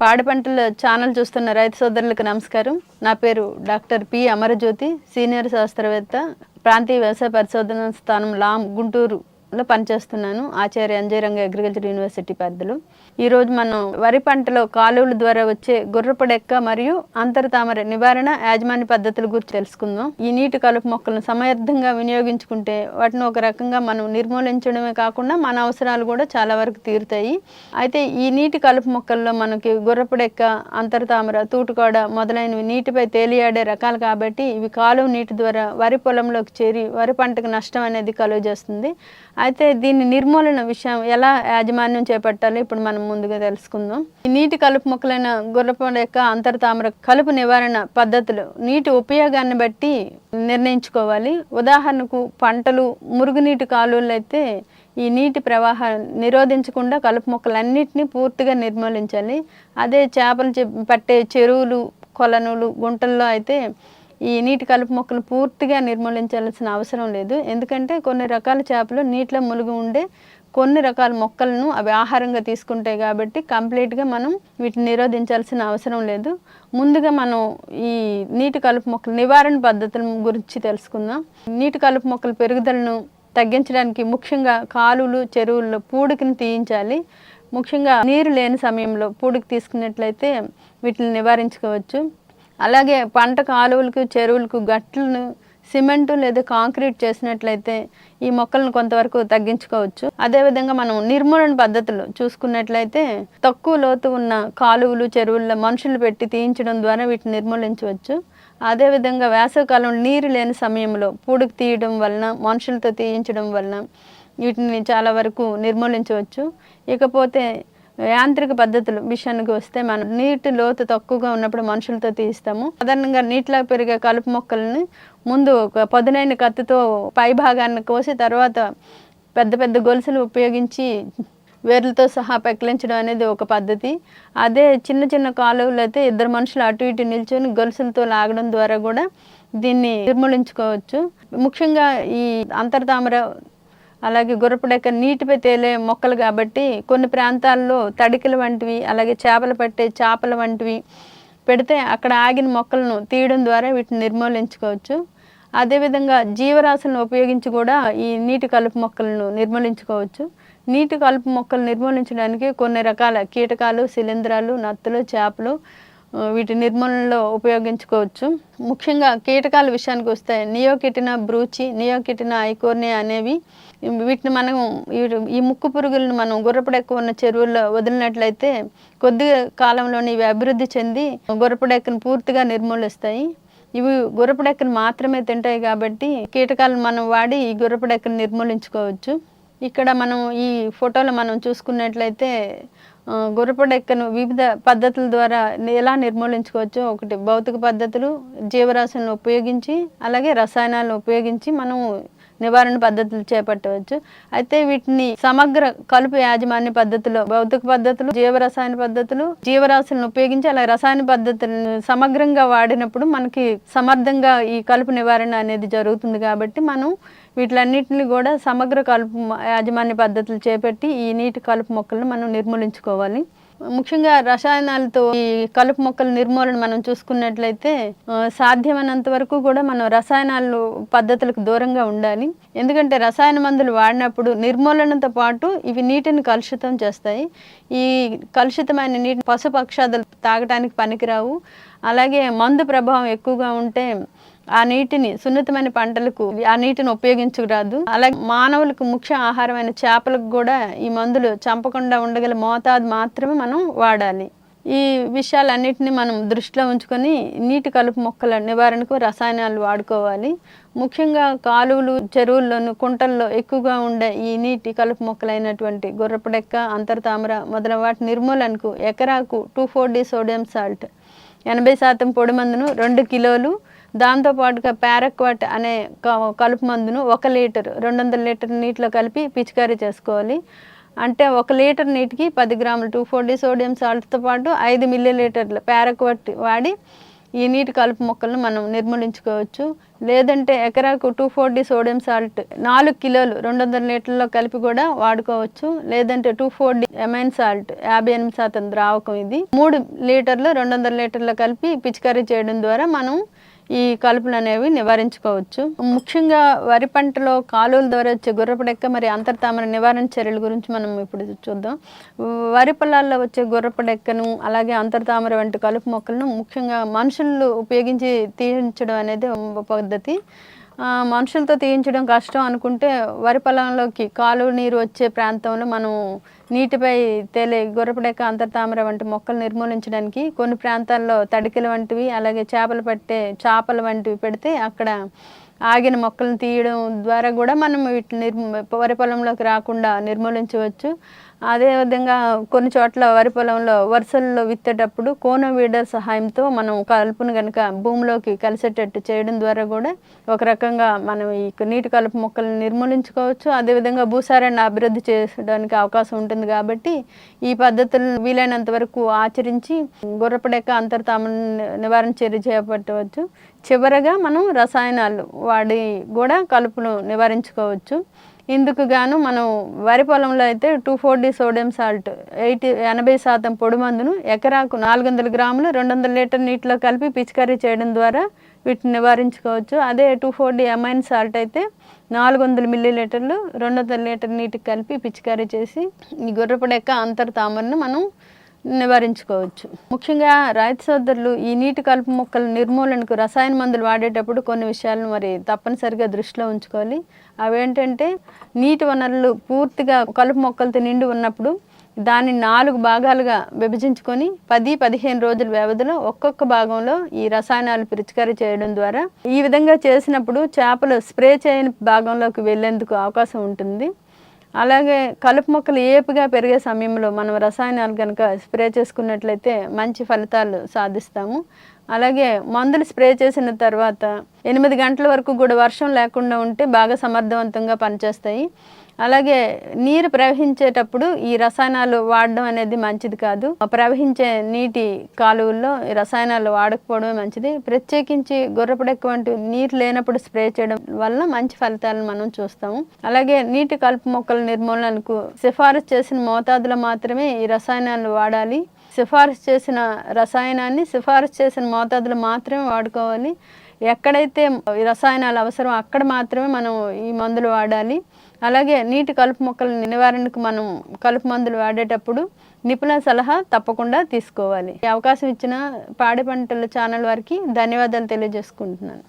పాడి పంటల ఛానల్ చూస్తున్న రైతు సోదరులకు నమస్కారం. నా పేరు డాక్టర్ పి అమరజ్యోతి సీనియర్ శాస్త్రవేత్త ప్రాంతీయ వ్యవసాయ పరిశోధన స్థానం లాం లో పనిచేస్తున్నాను. ఆచార్య అంజయరంగ అగ్రికల్చర్ యూనివర్సిటీ పరిధిలో. ఈరోజు మనం వరి పంటలో కాలువల ద్వారా వచ్చే గుర్రపడెక్క మరియు అంతరతామర నివారణ యాజమాన్య పద్ధతుల గురించి తెలుసుకుందాం. ఈ నీటి కలుపు మొక్కలను సమర్థంగా వినియోగించుకుంటే వాటిని ఒక రకంగా మనం నిర్మూలించడమే కాకుండా మన అవసరాలు కూడా చాలా వరకు తీరుతాయి. అయితే ఈ నీటి కలుపు మొక్కల్లో మనకి గుర్రపడెక్క అంతరతామర తూటుకోడ మొదలైనవి నీటిపై తేలియాడే రకాలు కాబట్టి ఇవి కాలువ నీటి ద్వారా వరి పొలంలోకి చేరి వరి పంటకు నష్టం అనేది కలుగజేస్తుంది. అయితే దీన్ని నిర్మూలన విషయం ఎలా యాజమాన్యం చేపట్టాలో ఇప్పుడు మనం ముందుగా తెలుసుకుందాం. ఈ నీటి కలుపు మొక్కలైన గుర్రపొడ యొక్క అంతర్తామర కలుపు నివారణ పద్ధతులు నీటి ఉపయోగాన్ని బట్టి నిర్ణయించుకోవాలి. ఉదాహరణకు పంటలు మురుగునీటి కాలువలు అయితే ఈ నీటి ప్రవాహాన్ని నిరోధించకుండా కలుపు మొక్కలన్నింటినీ పూర్తిగా నిర్మూలించాలి. అదే చేపలు పట్టే చెరువులు కొలనులు గుంటల్లో అయితే ఈ నీటి కలుపు మొక్కలు పూర్తిగా నిర్మూలించాల్సిన అవసరం లేదు. ఎందుకంటే కొన్ని రకాల చేపలు నీటిలో ములుగు ఉండే కొన్ని రకాల మొక్కలను అవి ఆహారంగా తీసుకుంటాయి కాబట్టి కంప్లీట్గా మనం వీటిని నిరోధించాల్సిన అవసరం లేదు. ముందుగా మనం ఈ నీటి కలుపు మొక్కల నివారణ పద్ధతుల గురించి తెలుసుకుందాం. నీటి కలుపు మొక్కల పెరుగుదలను తగ్గించడానికి ముఖ్యంగా కాలువలు చెరువుల్లో పూడికని తీయించాలి. ముఖ్యంగా నీరు లేని సమయంలో పూడికి తీసుకున్నట్లయితే వీటిని నివారించుకోవచ్చు. అలాగే పంట కాలువలకు చెరువులకు గట్లను సిమెంటు లేదా కాంక్రీట్ చేసినట్లయితే ఈ మొక్కలను కొంతవరకు తగ్గించుకోవచ్చు. అదేవిధంగా మనం నిర్మూలన పద్ధతులు చూసుకున్నట్లయితే తక్కువ లోతు ఉన్న కాలువలు చెరువుల్లో మనుషులు పెట్టి తీయించడం ద్వారా వీటిని నిర్మూలించవచ్చు. అదేవిధంగా వేసవికాలం నీరు లేని సమయంలో పూడికి తీయడం వలన మనుషులతో తీయించడం వలన వీటిని చాలా వరకు నిర్మూలించవచ్చు. ఇకపోతే యాంత్రిక పద్ధతులు మిషన్కి వస్తే మనం నీటి లోతు తక్కువగా ఉన్నప్పుడు మనుషులతో తీస్తాము. సాధారణంగా నీటిలో పెరిగే కలుపు మొక్కల్ని ముందు ఒక పదునైన కత్తితో పై భాగాన్ని కోసి తర్వాత పెద్ద పెద్ద గొలుసులు ఉపయోగించి వేర్లతో సహా పెకిలించడం అనేది ఒక పద్ధతి. అదే చిన్న చిన్న కాలువలు అయితే ఇద్దరు మనుషులు అటు ఇటు నిల్చొని గొలుసులతో లాగడం ద్వారా కూడా దీన్ని నిర్మూలించుకోవచ్చు. ముఖ్యంగా ఈ అంతర్తామర అలాగే గుర్రపడెక్క నీటిపై తేలే మొక్కలు కాబట్టి కొన్ని ప్రాంతాల్లో తడికలు వంటివి అలాగే చేపలు పట్టే చేపల వంటివి పెడితే అక్కడ ఆగిన మొక్కలను తీయడం ద్వారా వీటిని నిర్మూలించుకోవచ్చు. అదేవిధంగా జీవరాశులను ఉపయోగించి కూడా ఈ నీటి కలుపు మొక్కలను నిర్మూలించుకోవచ్చు. నీటి కలుపు మొక్కలు నిర్మూలించడానికి కొన్ని రకాల కీటకాలు శిలీంధ్రాలు నత్తలు చేపలు వీటి నిర్మూలనలో ఉపయోగించుకోవచ్చు. ముఖ్యంగా కీటకాల విషయానికి వస్తే నియోకిటిన బ్రూచి నియోకిటిన ఐకోర్నే అనేవి వీటిని మనం ఈ- ముక్కు పురుగులను మనం గుర్రపడెక్క ఉన్న చెరువుల్లో వదిలినట్లయితే కొద్ది కాలంలోనే ఇవి అభివృద్ధి చెంది గుర్రపడెక్కను పూర్తిగా నిర్మూలిస్తాయి. ఇవి గుర్రపడెక్కను మాత్రమే తింటాయి కాబట్టి కీటకాలను మనం వాడి ఈ గుర్రపడెక్కను నిర్మూలించుకోవచ్చు. ఇక్కడ మనం ఈ ఫోటోలో మనం చూసుకున్నట్లయితే గుర్రపడెక్కను వివిధ పద్ధతుల ద్వారా ఎలా నిర్మూలించుకోవచ్చు ఒకటి భౌతిక పద్ధతులు జీవరాశులను ఉపయోగించి అలాగే రసాయనాలను ఉపయోగించి మనం నివారణ పద్ధతులు చేపట్టవచ్చు. అయితే వీటిని సమగ్ర కలుపు యాజమాన్య పద్ధతిలో భౌతిక పద్ధతులు జీవరసాయన పద్ధతులు జీవరాశులను ఉపయోగించి అలాగే రసాయన పద్ధతులను సమగ్రంగా వాడినప్పుడు మనకి సమర్థంగా ఈ కలుపు నివారణ అనేది జరుగుతుంది కాబట్టి మనం వీటిలన్నిటిని కూడా సమగ్ర కలుపు యాజమాన్య పద్ధతులు చేపట్టి ఈ నీటి కలుపు మొక్కలను మనం నిర్మూలించుకోవాలి. ముఖ్యంగా రసాయనాలతో ఈ కలుపు మొక్కల నిర్మూలన మనం చూసుకున్నట్లయితే సాధ్యమైనంత వరకు కూడా మనం రసాయనాలు పద్ధతులకు దూరంగా ఉండాలి. ఎందుకంటే రసాయన మందులు వాడినప్పుడు నిర్మూలనతో పాటు ఇవి నీటిని కలుషితం చేస్తాయి. ఈ కలుషితమైన నీటి పశుపక్షాదులు తాగడానికి పనికిరావు. అలాగే మందు ప్రభావం ఎక్కువగా ఉంటే ఆ నీటిని సున్నితమైన పంటలకు ఆ నీటిని ఉపయోగించరాదు. అలాగే మానవులకు ముఖ్య ఆహారమైన చేపలకు కూడా ఈ మందులు చంపకుండా ఉండగల మోతాదు మాత్రమే మనం వాడాలి. ఈ విషయాలన్నిటిని మనం దృష్టిలో ఉంచుకొని నీటి కలుపు మొక్కల నివారణకు రసాయనాలు వాడుకోవాలి. ముఖ్యంగా కాలువలు చెరువుల్లోను కుంటల్లో ఎక్కువగా ఉండే ఈ నీటి కలుపు మొక్కలైనటువంటి గుర్రపడెక్క అంతర్తామర మొదలైన వాటి నిర్మూలనకు ఎకరాకు two four D sodium salt ఎనభై శాతం పొడి మందును రెండు కిలోలు దాంతోపాటుగా ప్యారక్వాట్ అనే క- కలుపు మందును ఒక లీటర్ రెండు వందల లీటర్ నీటిలో కలిపి పిచికారీ చేసుకోవాలి. అంటే ఒక లీటర్ నీటికి పది గ్రాములు టూ ఫోర్ సోడియం సాల్ట్తో పాటు ఐదు మిల్లీ లీటర్లు ప్యారక్వాట్ వాడి ఈ నీటి కలుపు మొక్కలను మనం నిర్మూలించుకోవచ్చు. లేదంటే ఎకరాకు టూ ఫోర్ సోడియం సాల్ట్ నాలుగు కిలోలు రెండు వందల లీటర్లో కలిపి కూడా వాడుకోవచ్చు. లేదంటే టూ ఫోర్ ఎమైన్ సాల్ట్ యాభై ఎనిమిది శాతం ద్రావకం ఇది. మూడు లీటర్లు రెండు వందల లీటర్లో కలిపి పిచికారీ చేయడం ద్వారా మనం ఈ కలుపులు అనేవి నివారించుకోవచ్చు. ముఖ్యంగా వరి పంటలో కాలువల ద్వారా వచ్చే గుర్రపడెక్క మరి అంతర్తామర నివారణ చర్యల గురించి మనం ఇప్పుడు చూద్దాం. వరి పొలాల్లో వచ్చే గుర్రపడెక్కను అలాగే అంతర్తామర వంటి కలుపు మొక్కలను ముఖ్యంగా మనుషులు ఉపయోగించి తీయించడం అనేది ఒక పద్ధతి. మనుషులతో తీయించడం కష్టం అనుకుంటే వరి పొలంలోకి కాలువ నీరు వచ్చే ప్రాంతంలో మనం నీటిపై తేలే గుర్రపడేక అంతర్తామర వంటి మొక్కలు నిర్మూలించడానికి కొన్ని ప్రాంతాల్లో తడికెలు వంటివి అలాగే చేపలు పట్టే చేపలు వంటివి పెడితే అక్కడ ఆగిన మొక్కలను తీయడం ద్వారా కూడా మనం వీటిని నిర్మ వరి పొలంలోకి రాకుండా నిర్మూలించవచ్చు. అదేవిధంగా కొన్ని చోట్ల వరి పొలంలో వరుసల్లో విత్తేటప్పుడు కోన వీడర్ సహాయంతో మనం కలుపును కనుక భూమిలోకి కలిసేటట్టు చేయడం ద్వారా కూడా ఒక రకంగా మనం ఈ నీటి కలుపు మొక్కలను నిర్మూలించుకోవచ్చు. అదేవిధంగా భూసారాన్ని అభివృద్ధి చేయడానికి అవకాశం ఉంటుంది కాబట్టి ఈ పద్ధతులను వీలైనంత వరకు ఆచరించి గుర్రపడేక అంతర్తామ నివారణ చర్య చేపట్టవచ్చు. చివరగా మనం రసాయనాలు వాడి కూడా కలుపును నివారించుకోవచ్చు. ఇందుకు గాను మనం వరి పొలంలో అయితే two four sodium salt eighty ఎనభై శాతం పొడి మందును ఎకరాకు నాలుగు వందల గ్రాములు రెండు వందల లీటర్ నీటిలో కలిపి పిచికారీ చేయడం ద్వారా వీటిని నివారించుకోవచ్చు. అదే టూ ఫోర్ డి సాల్ట్ అయితే నాలుగు వందల మిల్లీ లీటర్లు రెండు వందల లీటర్ నీటికి కలిపి పిచికారీ చేసి ఈ గుర్రపడెక్క అంతర్ తామరను మనం నివారించుకోవచ్చు. ముఖ్యంగా రైతు సోదరులు ఈ నీటి కలుపు మొక్కల నిర్మూలనకు రసాయన మందులు వాడేటప్పుడు కొన్ని విషయాలను మరి తప్పనిసరిగా దృష్టిలో ఉంచుకోవాలి. అవేంటంటే నీటి వనరులు పూర్తిగా కలుపు మొక్కలతో నిండి ఉన్నప్పుడు దాన్ని నాలుగు భాగాలుగా విభజించుకొని పది పదిహేను రోజుల వ్యవధిలో ఒక్కొక్క భాగంలో ఈ రసాయనాలు పిచికారీ చేయడం ద్వారా ఈ విధంగా చేసినప్పుడు చేపలు స్ప్రే చేయని భాగంలోకి వెళ్ళేందుకు అవకాశం ఉంటుంది. అలాగే కలుపు మొక్కలు ఏపుగా పెరిగే సమయంలో మనం రసాయనాలు కనుక స్ప్రే చేసుకున్నట్లయితే మంచి ఫలితాలు సాధిస్తాము. అలాగే మందులు స్ప్రే చేసిన తర్వాత ఎనిమిది గంటల వరకు కూడా వర్షం లేకుండా ఉంటే బాగా సమర్థవంతంగా పనిచేస్తాయి. అలాగే నీరు ప్రవహించేటప్పుడు ఈ రసాయనాలు వాడడం అనేది మంచిది కాదు. ప్రవహించే నీటి కాలువల్లో ఈ రసాయనాలు వాడకపోవడమే మంచిది. ప్రత్యేకించి గొర్రెపడెక్క వంటి నీరు లేనప్పుడు స్ప్రే చేయడం వల్ల మంచి ఫలితాలను మనం చూస్తాము. అలాగే నీటి కలుపు మొక్కల నిర్మూలనకు సిఫారసు చేసిన మోతాదులో మాత్రమే ఈ రసాయనాలు వాడాలి. సిఫారసు చేసిన రసాయనాన్ని సిఫారసు చేసిన మోతాదులో మాత్రమే వాడుకోవాలి. ఎక్కడైతే రసాయనాలు అవసరం అక్కడ మాత్రమే మనం ఈ మందులు వాడాలి. అలాగే నీటి కలుపు మొక్కల నివారణకు మనం కలుపు మందులు వాడేటప్పుడు నిపుణుల సలహా తప్పకుండా తీసుకోవాలి. అవకాశం ఇచ్చిన పాడి పంటల ఛానల్ వారికి ధన్యవాదాలు తెలియజేసుకుంటున్నాను.